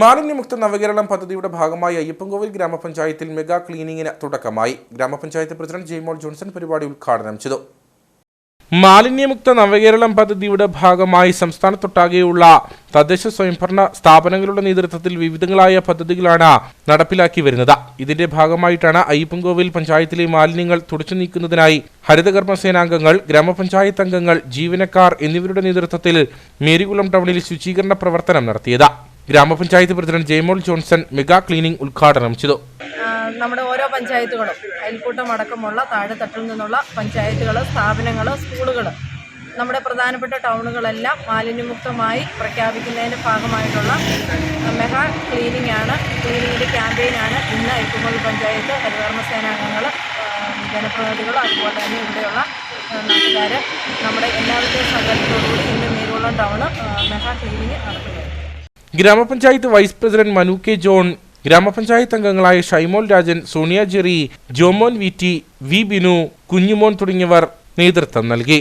മാലിന്യമുക്ത നവകേരളം പദ്ധതിയുടെ ഭാഗമായി അയ്യപ്പൻകോവിൽ ഗ്രാമപഞ്ചായത്തിൽ മെഗാ ക്ലീനിങ്ങിന് തുടക്കമായി. ഗ്രാമപഞ്ചായത്ത് പ്രസിഡന്റ് ജെയ്മോൾ ജോൺസൺ പരിപാടി ഉദ്ഘാടനം ചെയ്തു. മാലിന്യമുക്ത നവകേരളം പദ്ധതിയുടെ ഭാഗമായി സംസ്ഥാനത്തൊട്ടാകെയുള്ള തദ്ദേശ സ്വയംഭരണ സ്ഥാപനങ്ങളുടെ നേതൃത്വത്തിൽ വിവിധങ്ങളായ പദ്ധതികളാണ് നടപ്പിലാക്കി വരുന്നത്. ഇതിന്റെ ഭാഗമായിട്ടാണ് അയ്യപ്പൻകോവിൽ പഞ്ചായത്തിലെ മാലിന്യങ്ങൾ തുടച്ചു നീക്കുന്നതിനായി ഹരിതകർമ്മസേനാംഗങ്ങൾ ഗ്രാമപഞ്ചായത്ത് അംഗങ്ങൾ ജീവനക്കാർ എന്നിവരുടെ നേതൃത്വത്തിൽ മേരികുളം ടൗണിൽ ശുചീകരണ പ്രവർത്തനം നടത്തിയത്. ഗ്രാമപഞ്ചായത്ത് president Jaimol Johnson mega cleaning ഉദ്ഘാടനം ചെയ്തു. നമ്മുടെ ഓരോ പഞ്ചായത്തുകളും അയൽക്കൂട്ടം അടക്കമുള്ള താഴെത്തട്ടിൽ നിന്നുള്ള പഞ്ചായത്തുകൾ സ്ഥാപനങ്ങൾ സ്കൂളുകൾ നമ്മുടെ പ്രധാനപ്പെട്ട ടൗണുകളെല്ലാം മാലിന്യമുക്തമായി പ്രഖ്യാപിക്കുന്നതിന്റെ ഭാഗമായിട്ടുള്ള മെഗാ ക്ലീനിങ് ആണ് ക്ലീനിങ്ങിന്റെ ക്യാമ്പയിനാണ് ഇന്ന് ഐക്കുമൽ പഞ്ചായത്ത് ഹരിതകർമ്മസേനാംഗങ്ങൾ ജനപ്രതിനിധികൾ അതുപോലെ തന്നെ ഇവിടെയുള്ള നാട്ടുകാർ നമ്മുടെ എല്ലാവരുടെയും സഹകരണത്തോടുകൂടി ഇന്ന് മേരുകുളം ടൗണ് മെഗാ ക്ലീനിങ് നടത്തുന്നത് ഗ്രാമപഞ്ചായത്ത് vice president Manu K John ഗ്രാമപഞ്ചായത്ത് അംഗങ്ങളായ Shaimol Rajan Sonia Jerry Jomon V T V Binu Kunjumon തുടങ്ങിയവർ നേതൃത്വം നൽകി.